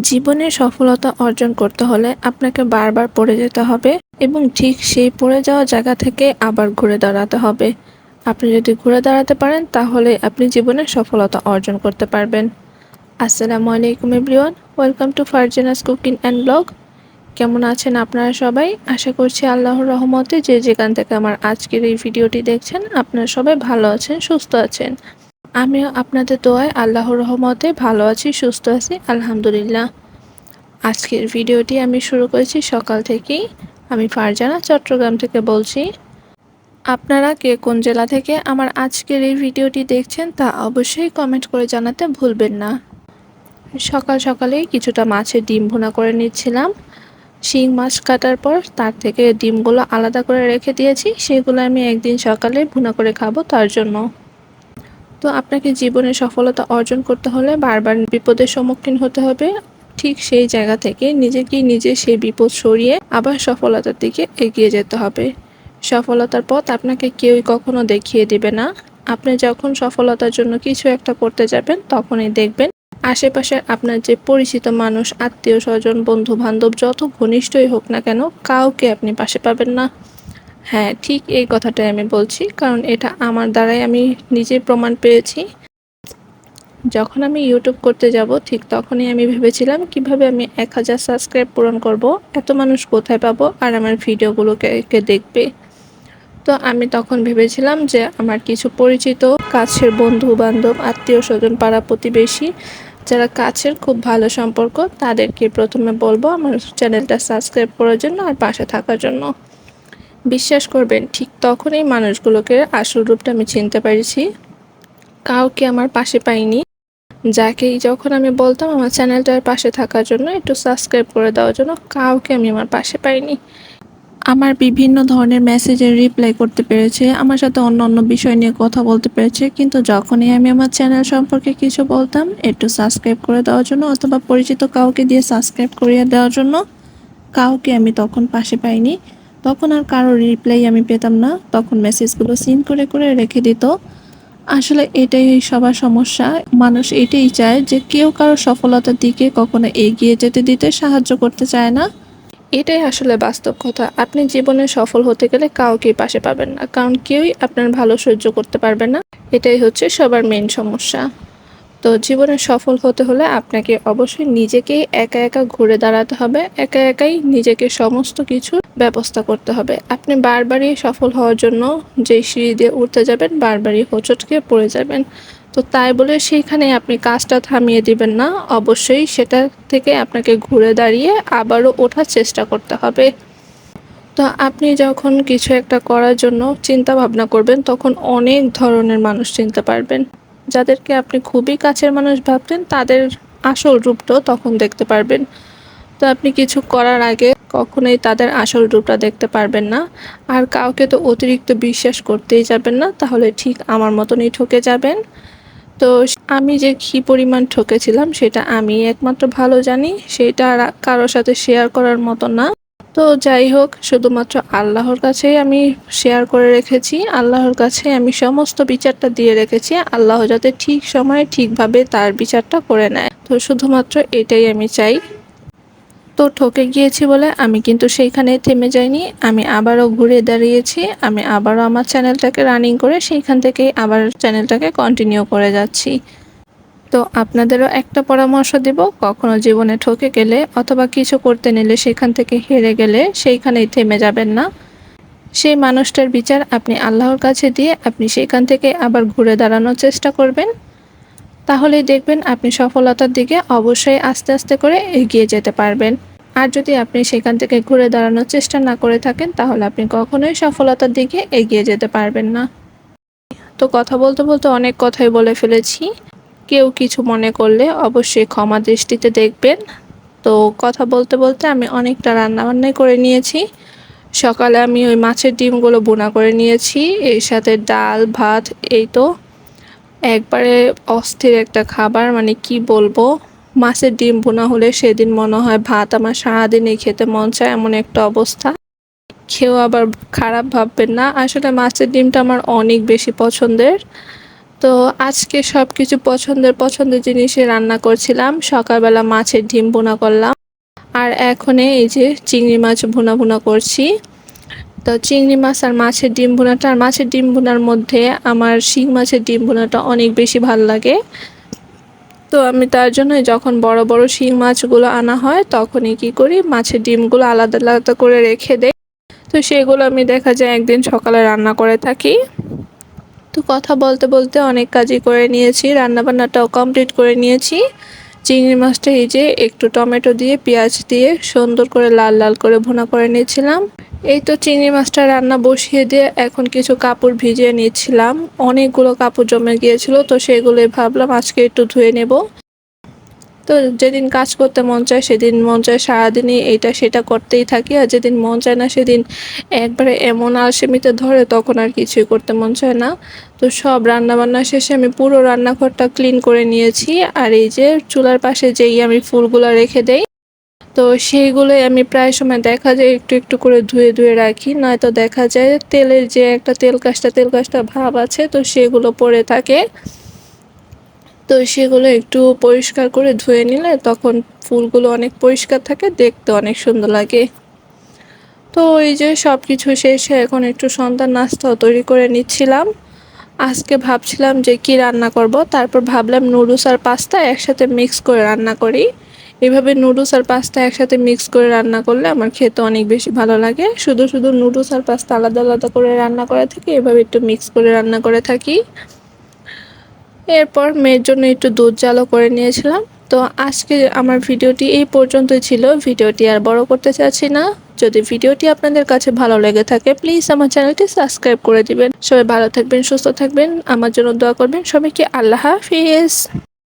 জীবনে সফলতা অর্জন করতে হলে আপনাকে বারবার পড়ে যেতে হবে এবং ঠিক সেই পড়ে যাওয়া জায়গা থেকে আবার ঘুরে দাঁড়াতে হবে। আপনি যদি ঘুরে দাঁড়াতে পারেন, তাহলে আপনি জীবনে সফলতা অর্জন করতে পারবেন। আসসালামু আলাইকুম everyone, welcome to Farzana's cooking and blog. কেমন আছেন আপনারা সবাই? আশা করছি আল্লাহর রহমতে যে যেখান থেকে আমার আজকের এই ভিডিওটি দেখছেন, আপনারা সবাই ভালো আছেন, সুস্থ আছেন। আমিও আপনাদের দোয়ায় আল্লাহর রহমতে ভালো আছি, সুস্থ আছি, আলহামদুলিল্লাহ। আজকের ভিডিওটি আমি শুরু করেছি সকাল থেকেই। আমি ফারজানা, চট্টগ্রাম থেকে বলছি। আপনারা কে কোন জেলা থেকে আমার আজকের এই ভিডিওটি দেখছেন তা অবশ্যই কমেন্ট করে জানাতে ভুলবেন না। সকাল সকালেই কিছুটা মাছের ডিম ভুনা করে নিচ্ছিলাম। শিং মাছ কাটার পর তার থেকে ডিমগুলো আলাদা করে রেখে দিয়েছি। সেগুলো আমি একদিন সকালে ভুনা করে খাব তার জন্য। তো আপনাকে জীবনে সফলতা অর্জন করতে হলে বারবার বিপদের সম্মুখীন হতে হবে। ঠিক সেই জায়গা থেকে নিজেকেই নিজে সেই বিপদ সরিয়ে আবার সফলতার দিকে এগিয়ে যেতে হবে। সফলতার পথ আপনাকে কেউই কখনো দেখিয়ে দিবে না। আপনি যখন সফলতার জন্য কিছু একটা করতে যাবেন, তখনই দেখবেন আশেপাশের আপনার যে পরিচিত মানুষ, আত্মীয় স্বজন বন্ধু বান্ধব যত ঘনিষ্ঠই হোক না কেন, কাউকে আপনি পাশে পাবেন না। হ্যাঁ ঠিক এই কথাটাই আমি বলছি, কারণ এটা আমার দ্বারাই আমি নিজে প্রমাণ পেয়েছি। যখন আমি ইউটিউব করতে যাব, ঠিক তখনই আমি ভেবেছিলাম কীভাবে আমি এক হাজার সাবস্ক্রাইব পূরণ করব, এত মানুষ কোথায় পাবো আর আমার ভিডিওগুলোকে কে দেখবে। তো আমি তখন ভেবেছিলাম যে আমার কিছু পরিচিত, কাছের বন্ধু বান্ধব আত্মীয় স্বজন পাড়া প্রতিবেশী, যারা কাছের খুব ভালো সম্পর্ক, তাদেরকে প্রথমে বলব আমার চ্যানেলটা সাবস্ক্রাইব করার জন্য আর পাশে থাকার জন্য। বিশ্বাস করবেন, ঠিক তখনই মানুষগুলোকে আসল রূপটা আমি চিনতে পেরেছি। কাউকে আমার পাশে পাইনি। যাকেই যখন আমি বলতাম আমার চ্যানেলটার পাশে থাকার জন্য, একটু সাবস্ক্রাইব করে দেওয়ার জন্য কাউকে আমি আমার পাশে পাইনি। আমার বিভিন্ন ধরনের মেসেজের রিপ্লাই করতে পেরেছে, আমার সাথে অন্য অন্য বিষয় নিয়ে কথা বলতে পেরেছে, কিন্তু যখনই আমি আমার চ্যানেল সম্পর্কে কিছু বলতাম, একটু সাবস্ক্রাইব করে দেওয়ার জন্য অথবা পরিচিত কাউকে দিয়ে সাবস্ক্রাইব করিয়ে দেওয়ার জন্য, কাউকে আমি তখন পাশে পাইনি। তখন আর কারও রিপ্লাই আমি পেতাম না। তখন মেসেজগুলো সিন করে করে রেখে দিত। আসলে এটাই সবার সমস্যা। মানুষ এটাই চায় যে কেউ কারও সফলতার দিকে কখনো এগিয়ে যেতে দিতে সাহায্য করতে চায় না। এটাই আসলে বাস্তব কথা। আপনি জীবনে সফল হতে গেলে কাউকেই পাশে পাবেন না। কারণ কেউই আপনার ভালো সহ্য করতে পারবে না। এটাই হচ্ছে সবার মেন সমস্যা। তো জীবনে সফল হতে হলে আপনাকে অবশ্যই নিজেকেই একা একা ঘুরে দাঁড়াতে হবে। একা একাই নিজেকে সমস্ত কিছুর ব্যবস্থা করতে হবে। আপনি বারবারই সফল হওয়ার জন্য যে সিঁড়ি দিয়ে উঠতে যাবেন, বারবারই হোঁচটকে পড়ে যাবেন। তো তাই বলে সেইখানে আপনি কাজটা থামিয়ে দিবেন না। অবশ্যই সেটা থেকে আপনাকে ঘুরে দাঁড়িয়ে আবারও ওঠার চেষ্টা করতে হবে। তো আপনি যখন কিছু একটা করার জন্য চিন্তা ভাবনা করবেন, তখন অনেক ধরনের মানুষ চিনতে পারবেন। যাদেরকে আপনি খুবই কাছের মানুষ ভাবতেন, তাদের আসল রূপটাও তখন দেখতে পারবেন। তো আপনি কিছু করার আগে কখনোই তাদের আসল রূপটা দেখতে পারবেন না। আর কাউকে তো অতিরিক্ত বিশ্বাস করতেই যাবেন না, তাহলে ঠিক আমার মতনই ঠকে যাবেন। তো আমি যে কী পরিমাণ ঠকেছিলাম, সেটা আমি একমাত্র ভালো জানি, সেটা কারোর সাথে শেয়ার করার মতো না। তো যাই হোক, শুধুমাত্র আল্লাহর কাছেই আমি শেয়ার করে রেখেছি। আল্লাহর কাছে আমি সমস্ত বিচারটা দিয়ে রেখেছি। আল্লাহ যাতে ঠিক সময়ে ঠিকভাবে তার বিচারটা করে নেয়। তো শুধুমাত্র এটাই আমি চাই। তো ঠকে গিয়েছি বলে আমি কিন্তু সেইখানে থেমে যাইনি। আমি আবারও ঘুরে দাঁড়িয়েছি। আমি আবারও আমার চ্যানেলটাকে রানিং করে সেইখান থেকে আবার চ্যানেলটাকে কন্টিনিউ করে যাচ্ছি। তো আপনাদেরও একটা পরামর্শ দেব, কখনো জীবনে ঠকে গেলে অথবা কিছু করতে নিলে সেখান থেকে হেরে গেলে সেইখানেই থেমে যাবেন না। সেই মানুষটার বিচার আপনি আল্লাহর কাছে দিয়ে আপনি সেখান থেকে আবার ঘুরে দাঁড়ানোর চেষ্টা করবেন। তাহলেই দেখবেন আপনি সফলতার দিকে অবশ্যই আস্তে আস্তে করে এগিয়ে যেতে পারবেন। আর যদি আপনি সেখান থেকে ঘুরে দাঁড়ানোর চেষ্টা না করে থাকেন, তাহলে আপনি কখনোই সফলতার দিকে এগিয়ে যেতে পারবেন না। তো কথা বলতে বলতে অনেক কথাই বলে ফেলেছি। কেউ কিছু মনে করলে অবশ্যই ক্ষমা দৃষ্টিতে দেখবেন। তো কথা বলতে বলতে আমি অনেকটা রান্নাবান্নাই করে নিয়েছি। সকালে আমি ওই মাছের ডিমগুলো বোনা করে নিয়েছি। এর সাথে ডাল, ভাত, এই তো। একবারে অস্থির একটা খাবার মানে কি বলব? মাছের ডিম বোনা হলে সেদিন মনে হয় ভাত আমার সারাদিনই খেতে মন চায়, এমন একটা অবস্থা। খেয়েও আবার খারাপ ভাববেন না। আসলে মাছের ডিমটা আমার অনেক বেশি পছন্দের। তো আজকে সব কিছু পছন্দের পছন্দের জিনিসে রান্না করছিলাম। সকালবেলা মাছের ডিম বোনা করলাম। আর এখন এই যে চিংড়ি মাছ ভুনা ভুনা করছি। তো চিংড়ি মাছ আর মাছের ডিম ভুনাটা, আর মাছের ডিম ভুনার মধ্যে আমার শিং মাছের ডিম ভুনাটা অনেক বেশি ভালো লাগে। তো আমি তার জন্য যখন বড় বড় শিং মাছগুলো আনা হয়, তখনই কি করি, মাছের ডিমগুলো আলাদা আলাদা করে রেখে দেই। তো সেগুলো আমি দেখা যায় একদিন সকালে রান্না করে থাকি। তো কথা বলতে বলতে অনেক কাজই করে নিয়েছি। রান্নাবান্নাটাও কমপ্লিট করে নিয়েছি। চিংড়ি মাছটা এই যে একটু টমেটো দিয়ে, পেঁয়াজ দিয়ে সুন্দর করে লাল লাল করে ভুনা করে নিয়েছিলাম। এই তো চিংড়ি মাছটা রান্না বসিয়ে দিয়ে এখন কিছু কাপড় ভিজিয়ে নিয়েছিলাম অনেকগুলো কাপড় জমে গিয়েছিল, তো সেগুলো ভাবলাম আজকে একটু ধুয়ে নেব। তো যেদিন কাজ করতে মন চায় সেদিন মন চায় সারাদিনই এইটা সেটা করতেই থাকি। আর যেদিন মন চায় না সেদিন একবারে এমন আলসেমিতে ধরে তখন আর কিছুই করতে মন চায় না। তো সব রান্না বান্না শেষে আমি পুরো রান্নাঘরটা ক্লিন করে নিয়েছি। আর এই যে চুলার পাশে যেই আমি ফুলগুলো রেখে দেই, তো সেইগুলোই আমি প্রায় সময় দেখা যায় একটু একটু করে ধুয়ে ধুয়ে রাখি। নয়তো দেখা যায় তেলের যে একটা তেল কাজটা তেল কাজটা ভাব আছে তো সেগুলো পড়ে থাকে। তো সেগুলো একটু পরিষ্কার করে ধুয়ে নিলে তখন ফুলগুলো অনেক পরিষ্কার থাকে, দেখতে অনেক সুন্দর লাগে। তো এই যে সব কিছু শেষে এখন একটু সন্তান নাস্তাও তৈরি করে নিচ্ছিলাম। আজকে ভাবছিলাম যে কি রান্না করব, তারপর ভাবলাম নুডলস আর পাস্তা একসাথে মিক্স করে রান্না করি। এভাবে নুডলস আর পাস্তা একসাথে মিক্স করে রান্না করলে আমার খেতে অনেক বেশি ভালো লাগে। শুধু শুধু নুডলস আর পাস্তা আলাদা আলাদা করে রান্না করে থাকি এভাবে একটু মিক্স করে রান্না করে থাকি। এরপর মেয়ের জন্য একটু দুধ জালও করে নিয়েছিলাম। তো আজকে আমার ভিডিওটি এই পর্যন্তই ছিল। ভিডিওটি আর বড় করতে চাচ্ছি না। যদি ভিডিওটি আপনাদের কাছে ভালো লেগে থাকে প্লিজ আমার চ্যানেলটি সাবস্ক্রাইব করে দিবেন। সবাই ভালো থাকবেন, সুস্থ থাকবেন। আমার জন্য দোয়া করবেন। সবাইকে আল্লাহ হাফিজ।